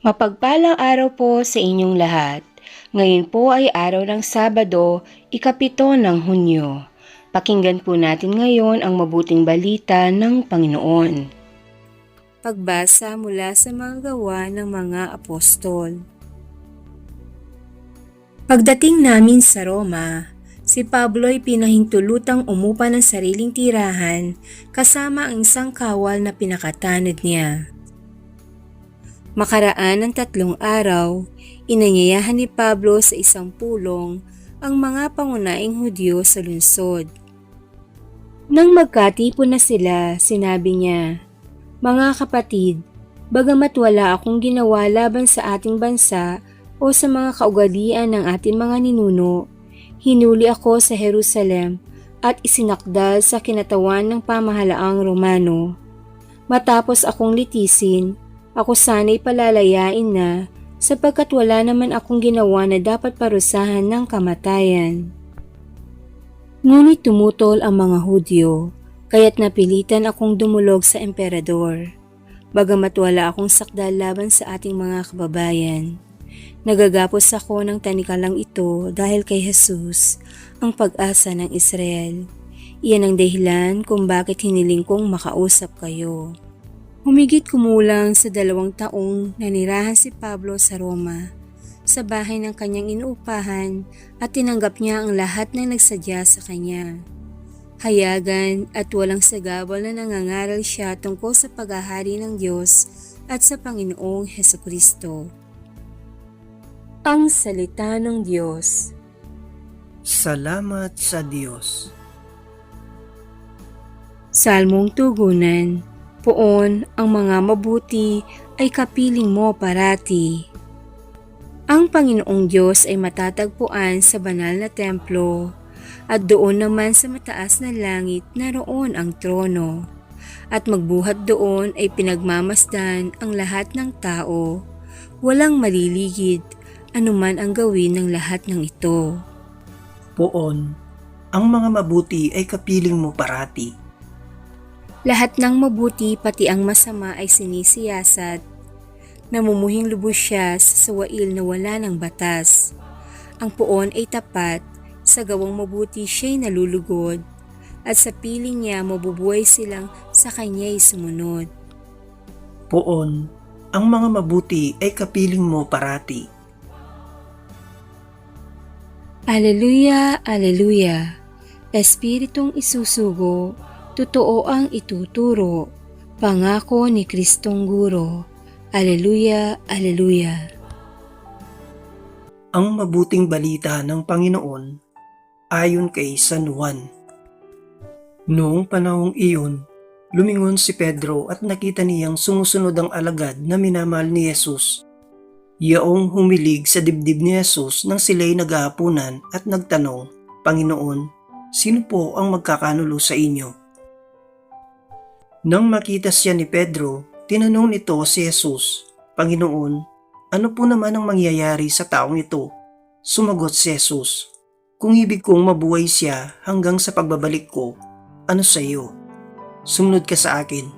Mapagpalang araw po sa inyong lahat. Ngayon po ay araw ng Sabado, ikapito ng Hunyo. Pakinggan po natin ngayon ang mabuting balita ng Panginoon. Pagbasa mula sa mga gawa ng mga apostol. Pagdating namin sa Roma, si Pablo ay pinahintulutang umupa ng sariling tirahan kasama ang isang kawal na pinakatanod niya. Makaraan ng tatlong araw, inanyayahan ni Pablo sa isang pulong ang mga pangunaing Hudyo sa lungsod. Nang magkatipon na sila, sinabi niya, Mga kapatid, bagamat wala akong ginawa laban sa ating bansa o sa mga kaugalian ng ating mga ninuno, hinuli ako sa Jerusalem at isinakdal sa kinatawan ng pamahalaang Romano. Matapos akong litisin, ako sana'y palalayain na sapagkat wala naman akong ginawa na dapat parusahan ng kamatayan. Ngunit tumutol ang mga Hudyo, kaya't napilitan akong dumulog sa emperador. Bagamat wala akong sakdal laban sa ating mga kababayan. Nagagapos ako ng tanikalang ito dahil kay Jesus, ang pag-asa ng Israel. Iyan ang dahilan kung bakit hiniling kong makausap kayo. Humigit kumulang sa dalawang taong nanirahan si Pablo sa Roma, sa bahay ng kanyang inuupahan at tinanggap niya ang lahat ng nagsadya sa kanya. Hayagan at walang sagabal na nangangaral siya tungkol sa paghahari ng Diyos at sa Panginoong Heso Kristo. Ang Salita ng Diyos Salamat sa Diyos. Salmong Tugunan Poon ang mga mabuti ay kapiling mo parati. Ang Panginoong Diyos ay matatagpuan sa banal na templo at doon naman sa mataas na langit naroon ang trono. At magbuhat doon ay pinagmamasdan ang lahat ng tao. Walang maliligid, anuman ang gawin ng lahat ng ito. Poon, ang mga mabuti ay kapiling mo parati. Lahat ng mabuti pati ang masama ay sinisiyasat. Namumuhing lubos siya sa sawail na wala ng batas. Ang puon ay tapat, sa gawang mabuti siya'y nalulugod, at sa piling niya mabubuhay silang sa kanya'y sumunod. Poon, ang mga mabuti ay kapiling mo parati. Aleluya, Aleluya! Espiritong isusugo, totoo ang ituturo, pangako ni Kristong Guro. Aleluya, Aleluya! Ang mabuting balita ng Panginoon ayon kay San Juan. Noong panahong iyon, lumingon si Pedro at nakita niyang sumusunod ang alagad na minamahal ni Jesus. Yaong humilig sa dibdib ni Jesus nang sila'y naghahapunan at nagtanong, Panginoon, sino po ang magkakanulo sa inyo? Nang makita siya ni Pedro, tinanong nito si Jesus, Panginoon, ano po naman ang mangyayari sa taong ito? Sumagot si Jesus, Kung ibig kong mabuhay siya hanggang sa pagbabalik ko, ano sa iyo? Sumunod ka sa akin.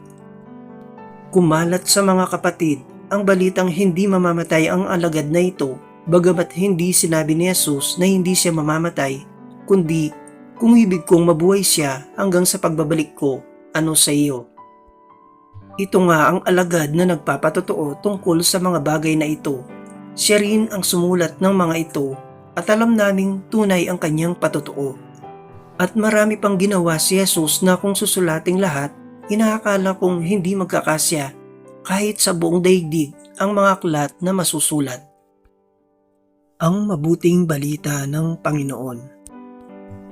Kumalat sa mga kapatid ang balitang hindi mamamatay ang alagad na ito, bagamat hindi sinabi ni Jesus na hindi siya mamamatay, kundi kung ibig kong mabuhay siya hanggang sa pagbabalik ko, ano sa iyo? Ito nga ang alagad na nagpapatotoo tungkol sa mga bagay na ito. Siya rin ang sumulat ng mga ito at alam naming tunay ang kanyang patotoo. At marami pang ginawa si Jesus na kung susulating lahat, inaakala kong hindi magkakasya kahit sa buong daigdig ang mga aklat na masusulat. Ang mabuting balita ng Panginoon.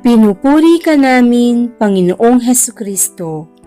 Pinupuri ka namin, Panginoong Heso Kristo.